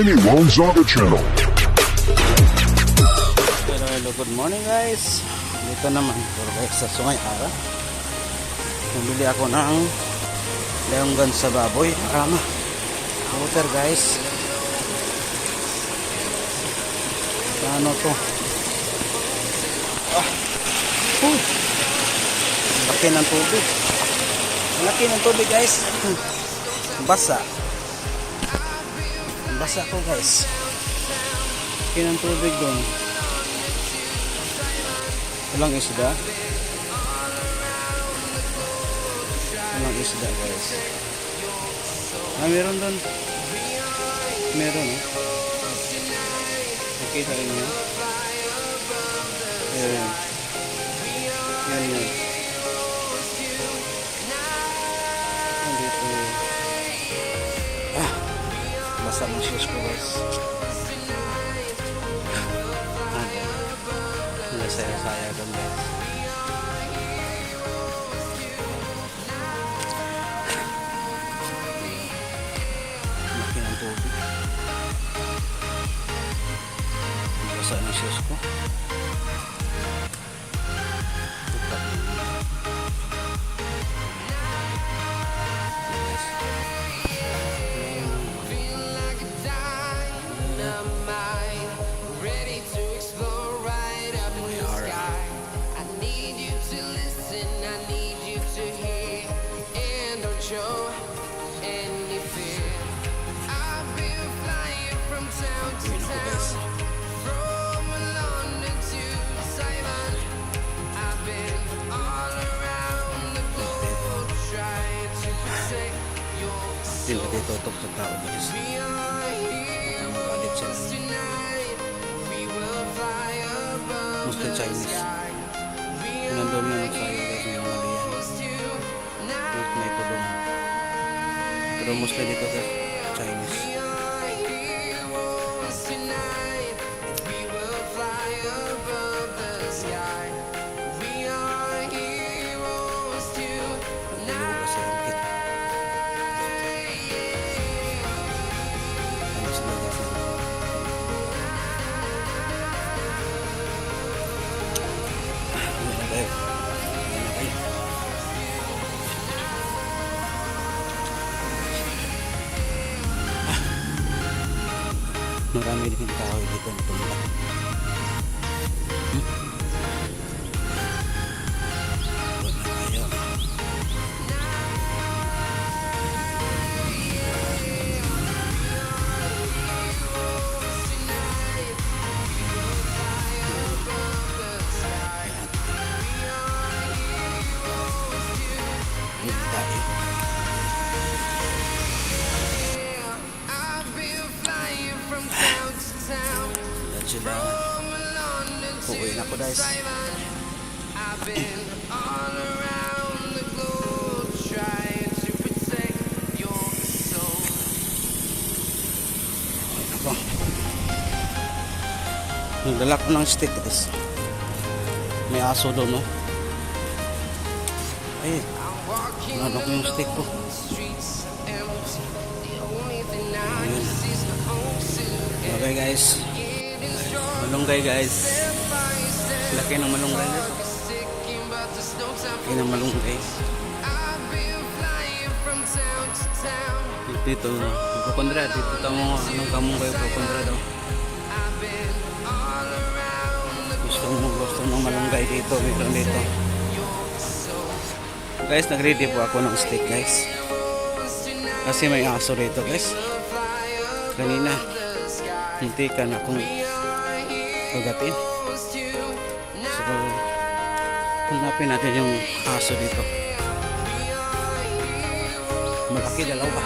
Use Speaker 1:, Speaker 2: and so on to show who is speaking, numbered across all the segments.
Speaker 1: Mini Wanzaga Channel.
Speaker 2: Hello, hello, good morning guys. Dito naman po guys sa Sungay Ara. Nabili ako ng leonggan sa baboy. Arama. Water guys. Paano to? Ah. Uh. Laki ng tubig. Laki ng tubig guys. Basa. Basa ko guys. Laki ng tubig doon. Walang isda. Walang isda guys. Ah, meron doon. Meron eh. Nakita rin niyo. Ayan. Yan yun. Nasaya-saya doon Hindi na dito tok sa tao guys. Ang galit sila.
Speaker 3: the
Speaker 2: Chinese. nandun na lang tayo guys ng mga liyan. may tulong. Pero mostly dito guys.
Speaker 3: Trying to protect your soul.
Speaker 2: Ako. Nagdala ko ng stick guys. May aso doon no. Ay,
Speaker 3: I'm walking
Speaker 2: ano ko yung stick ko. Okay guys. Malunggay guys. Laki ng malunggay
Speaker 3: time
Speaker 2: Laki ng malunggay. Dito, Pupundra. Dito tamo, anong kamong kayo Pupundra daw. Gusto mo, gusto mo malunggay dito. Meron dito. Guys, nag-ready po ako ng stick guys. Kasi may aso dito guys. Kanina, hindi ka na akong
Speaker 3: to
Speaker 2: So, hanapin natin yung aso dito. Malaki dalawa.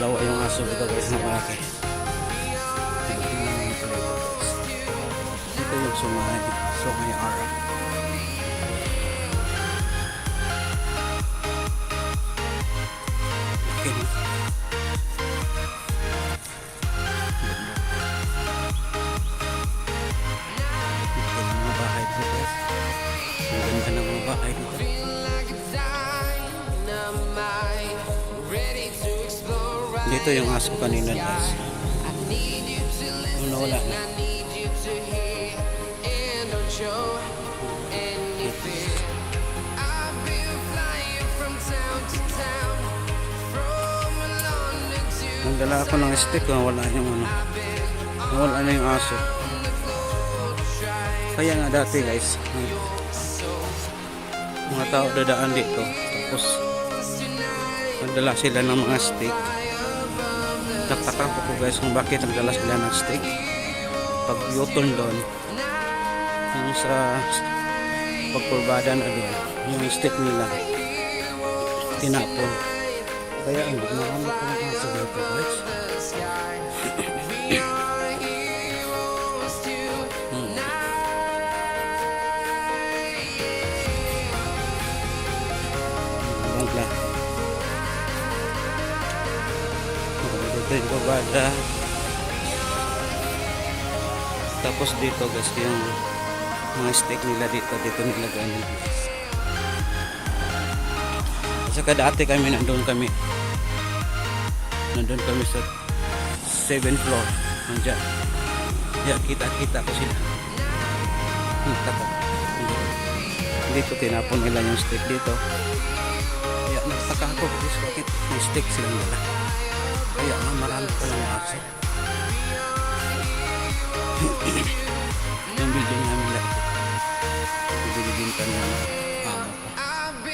Speaker 2: Dalawa yung aso dito guys na malaki. Ito yung sungay, sungay ara.
Speaker 3: Flying from town to town, from London to
Speaker 2: Nagdala ako ng stick, ah, wala yung ano. Wala na yung aso. Kaya nga dati guys, mga tao dadaan dito. Tapos, nagdala sila ng mga stick. Nagtaka po guys kung bakit nagdala sila ng stick. Pag U-turn doon, yung sa pagkurbada na doon, yung stick nila, tinapon. Kaya hindi marami po ng aso dito guys. Babada. Tapos dito guys yung mga steak nila dito. Dito nilagay nila. At saka dati kami nandun kami. Nandun kami sa 7th floor. Nandiyan. Kaya kita-kita ko sila. Nagtaka. Dito tinapon nila yung steak dito. Kaya nagtaka ako bakit may steak silang dala. Kaya nga marami pa lang aso. yung building namin lahat. Binibinta niya ng amo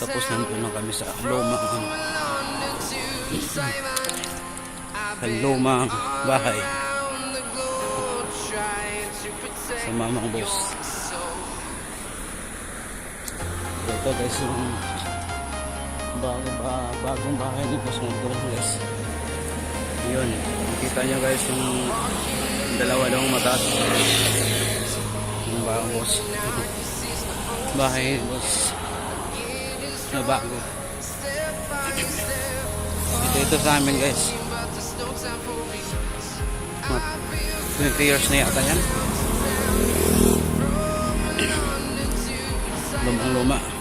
Speaker 2: Tapos nandun na kami sa
Speaker 3: Taiwan. I've
Speaker 2: sa lumang bahay sa mamang boss. Ito guys yung bago, ba, bagong bahay ni Mongol guys. Yun, nakita nyo guys yung dalawa daw mataas. Yung bagong boss. bahay Boss na bago. Ito, ito sa amin guys. Mga 20 years na yata yan. Lumang luma.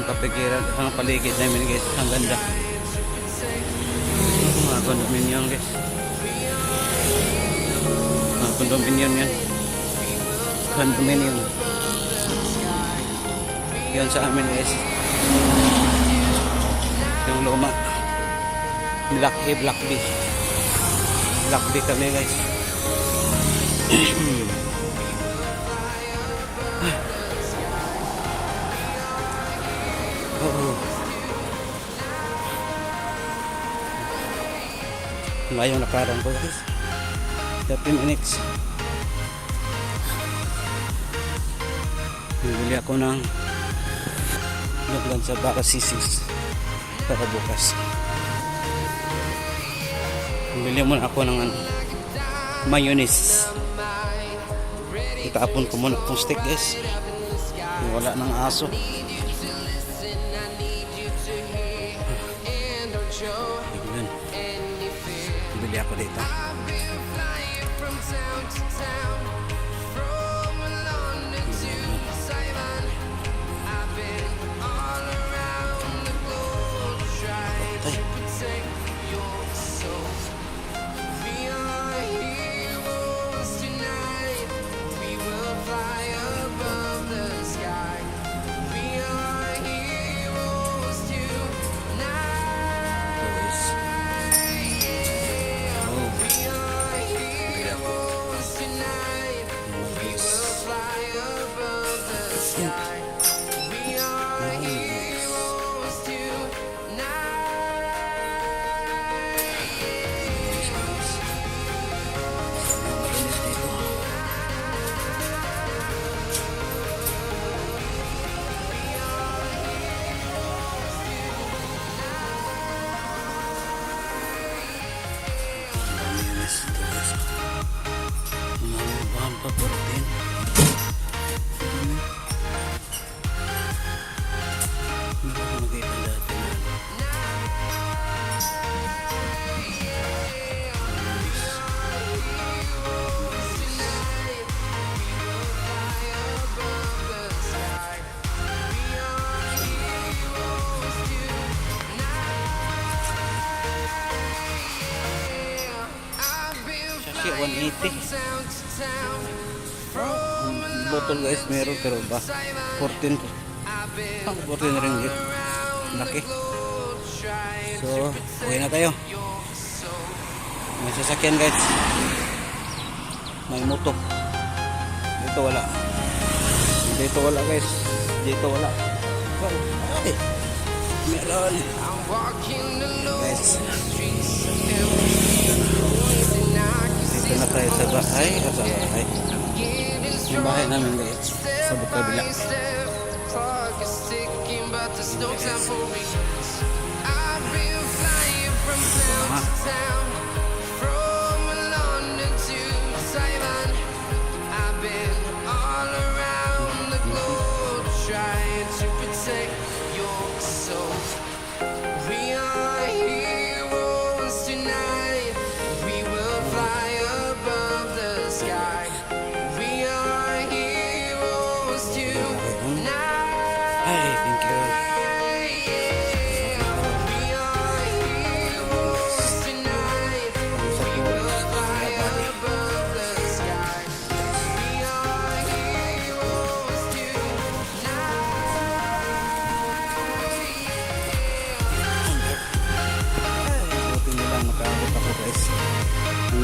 Speaker 2: Ang kapikiran, ang paligid namin guys, ang ganda. Ang mga condominium guys. Mga condominium yan. Condominium. Yan sa amin guys. Yung luma. Black A, Black B. Black B kami guys. Oo. Layo na parang ko guys. 30 minutes. Bibili ako ng laglan sa baka sisis para bukas. Bibili muna ako ng ano, mayonnaise. Itapon ko muna itong steak guys. Wala ng aso. Tignan. Bili ako dito. Tay.
Speaker 3: Town to town.
Speaker 2: Botol guys, meron pero ba? 14. Ah, 14 ringgit. Laki. So, uwi na tayo. May sasakyan guys. May moto. Dito wala. Dito wala guys. Dito wala. Ay, meron. Guys, dito na tayo sa bahay. Sa bahay. Yung bahay namin guys. Sa kabila.
Speaker 3: step. Clock is ticking, but there's no time for me. I've been flying from town to town, from London to Taiwan. I've been all around the globe trying to protect your soul. We are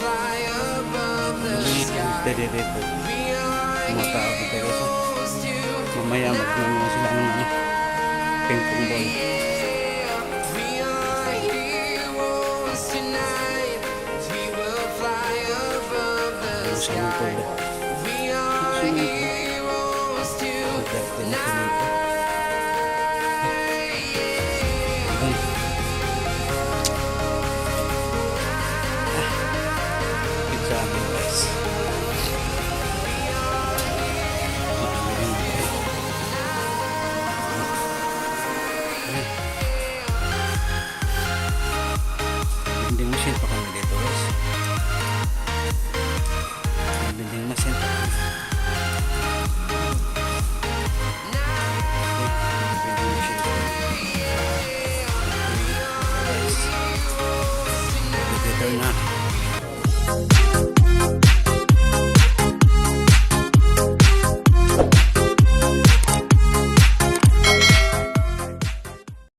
Speaker 3: fly above the sky.
Speaker 2: Dito dito.
Speaker 3: We are
Speaker 2: Mga tao dito. Mamaya magmamaw sila ng ano. Ping pong ball. Ang